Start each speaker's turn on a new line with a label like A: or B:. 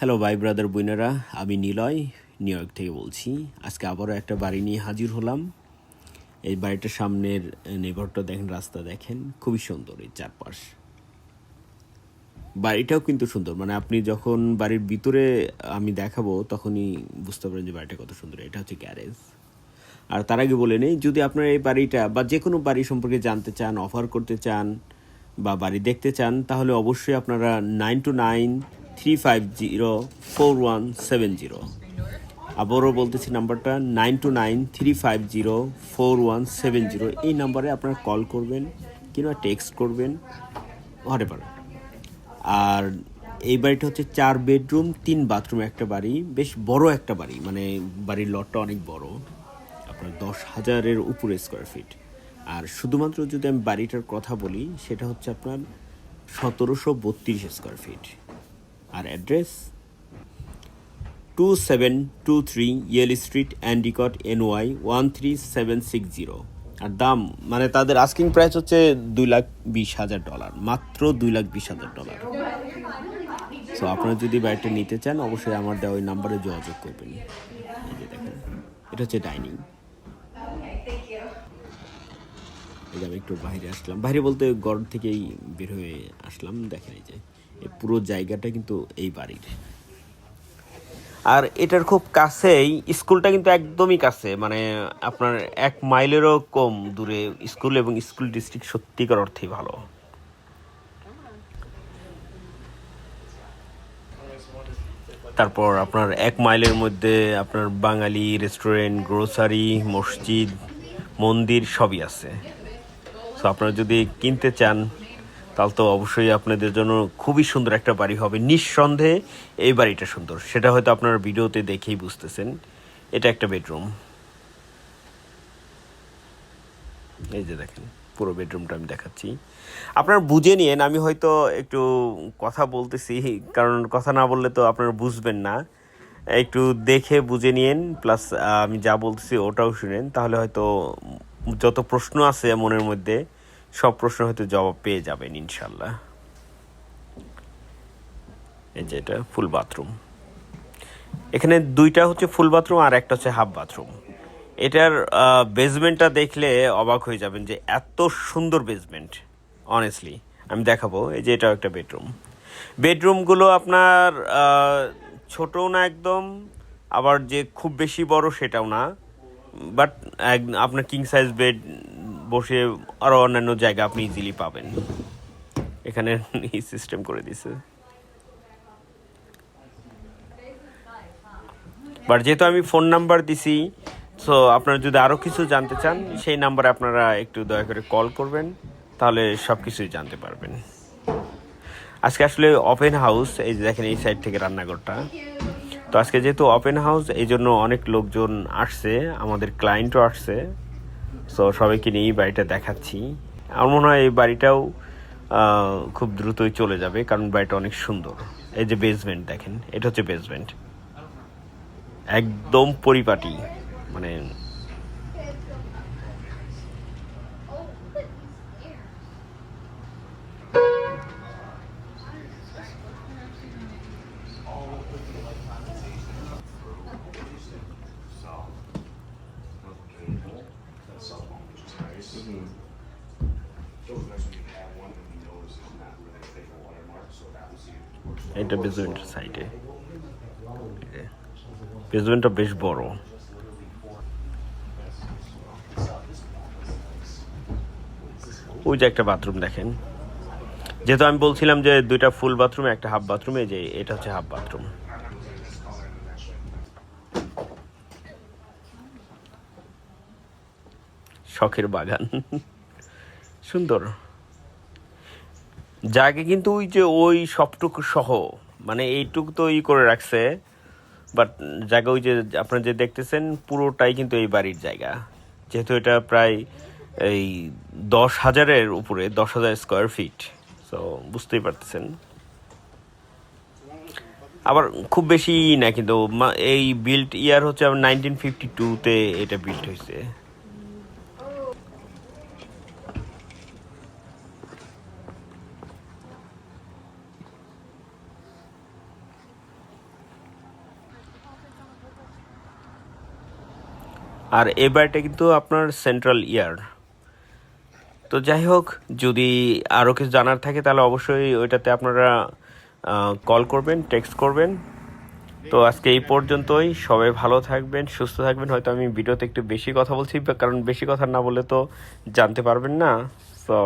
A: Hello ভাই brother বোনেরা আমি নিলয় নিউ ইয়র্ক থেকে বলছি। আজকে আবারও একটা বাড়ি নিয়ে হাজির হলাম। এই বাড়িটার সামনের নেভারটা দেখেন, রাস্তা দেখেন, খুবই সুন্দর এই চারপাশ। বাড়িটাও কিন্তু সুন্দর। মানে আপনি যখন বাড়ির ভিতরে আমি দেখাবো, তখনই বুঝতে পারেন যে বাড়িটা কত সুন্দর। এটা হচ্ছে গ্যারেজ। আর তার আগে বলে নেই, যদি আপনারা এই বাড়িটা বা যে কোনো বাড়ি সম্পর্কে জানতে চান, অফার করতে চান বা বাড়ি দেখতে চান, তাহলে অবশ্যই আপনারা nine two nine three five zero four one seven zero আবারও বলতেছি নাম্বারটা nine two nine three five zero four one seven zero এই নাম্বারে আপনারা কল করবেন কিংবা টেক্সট করবেন হতে পারে আর এই বাড়িটা হচ্ছে চার বেডরুম, তিন বাথরুম, একটা বাড়ি, বেশ বড় একটা বাড়ি মানে বাড়ির লটটা অনেক বড়। আপনার দশ হাজারের উপরে স্কোয়ার ফিট আর শুধুমাত্র যদি আমি বাড়িটার কথা বলি, সেটা হচ্ছে আপনার সতেরোশো বত্রিশ স্কোয়ার ফিট আর address two seven two three Yale street Endicott N Y one three seven six zero আর দাম মানে তাদের আস্কিং প্রাইস হচ্ছে দুই লাখ বিশ হাজার ডলার, মাত্র দুই লাখ বিশ হাজার ডলার। সো আপনারা যদি বাড়িটা নিতে চান, অবশ্যই আমার দেওয়া ওই নাম্বারে যোগাযোগ করবেন। দেখেন, এটা হচ্ছে ডাইনিং আমি একটু বাইরে আসলাম। বাইরে বলতে গড় থেকেই বের হয়ে আসলাম, দেখেন এই যে। পুরো জায়গাটা কিন্তু এই বাড়ির। আর এটার খুব কাছেই, স্কুলটা কিন্তু একদমই কাছে মানে আপনার এক মাইলেরও কম দূরে, স্কুল এবং স্কুল ডিস্ট্রিক্ট সত্যিকার অর্থেই ভালো। তারপর আপনার এক মাইলের মধ্যে আপনার বাঙালি রেস্টুরেন্ট, গ্রোসারি, মসজিদ, মন্দির সবই আছে। সো আপনারা যদি কিনতে চান তাহলে তো অবশ্যই আপনাদের জন্য খুবই সুন্দর একটা বাড়ি হবে। নিঃসন্দেহে এই বাড়িটা সুন্দর। সেটা হয়তো আপনারা ভিডিওতে দেখেই বুঝতেছেন। এটা একটা বেডরুম। এই যে দেখেন, পুরো বেডরুমটা আমি দেখাচ্ছি। আপনারা বুঝে নিয়েন, আমি হয়তো একটু কথা বলতেছি, কারণ কথা না বললে তো আপনারা বুঝবেন না। একটু দেখে বুঝে নিয়েন, প্লাস আমি যা বলতেছি ওটাও শুনেন। তাহলে হয়তো যত প্রশ্ন আছে মনের মধ্যে সব প্রশ্ন হয়তো জবাব পেয়ে যাবেন ইনশাল্লাহ এই যে এটা ফুল বাথরুম এখানে দুইটা হচ্ছে ফুল বাথরুম আর একটা হচ্ছে হাফ বাথরুম এটার বেসমেন্টটা দেখলে অবাক হয়ে যাবেন যে এত সুন্দর বেসমেন্ট অনেস্টলি আমি দেখাবো, এই যে এটাও একটা বেডরুম বেডরুমগুলো আপনার ছোটও না একদম, আবার যে খুব বেশি বড় সেটাও না। বাট আপনার কিং সাইজ বেড বসে আরও অন্যান্য জায়গা আপনি ইজিলি পাবেন। এখানে সিস্টেম করে দিছে। বাট যেহেতু আমি ফোন নাম্বার দিছি সো আপনারা যদি আরও কিছু জানতে চান, সেই নাম্বারে আপনারা একটু দয়া করে কল করবেন, তাহলে সব কিছুই জানতে পারবেন। আজকে আসলে ওপেন হাউস এই যে দেখেন এই সাইড থেকে রান্নাঘরটা। তো আজকে যেহেতু ওপেন হাউস এই জন্য অনেক লোকজন আসছে, আমাদের ক্লায়েন্টও আসছে। সো সবাইকে নিয়ে এই বাড়িটা দেখাচ্ছি। আমার মনে হয় এই বাড়িটাও খুব দ্রুতই চলে যাবে, কারণ বাড়িটা অনেক সুন্দর। এই যে বেসমেন্ট দেখেন, এটা হচ্ছে বেসমেন্ট একদম পরিপাটি মানে এটা বেসমেন্টের সাইডে বেসমেন্টটা বেশ বড় ওই যে একটা বাথরুম দেখেন। যেহেতু আমি বলছিলাম যে দুইটা ফুল বাথরুম একটা হাফ বাথরুমে যে এটা হচ্ছে হাফ বাথরুম শখের বাগান। সুন্দর। জায়গা কিন্তু ওই যে ওই সবটুকু সহ মানে এইটুকু তো ই করে রাখছে বাট জায়গা ওই যে আপনারা যে দেখতেছেন, পুরোটাই কিন্তু এই বাড়ির জায়গা। যেহেতু এটা প্রায় এই দশ হাজারের উপরে, দশ হাজার স্কোয়ার ফিট সো বুঝতেই পারতেছেন। আবার খুব বেশি না, কিন্তু এই বিল্ড ইয়ার হচ্ছে নাইনটিন ফিফটি টুতে এটা বিল্ড হয়েছে। আর এ বাড়িটা কিন্তু আপনার সেন্ট্রাল ইয়ার তো যাই হোক, যদি আরও কিছু জানার থাকে, তাহলে অবশ্যই ওইটাতে আপনারা কল করবেন টেক্সট করবেন। তো আজকে এই পর্যন্তই। সবাই ভালো থাকবেন, সুস্থ থাকবেন। হয়তো আমি ভিডিওতে একটু বেশি কথা বলছি, কারণ বেশি কথা না বলে তো জানতে পারবেন না। তো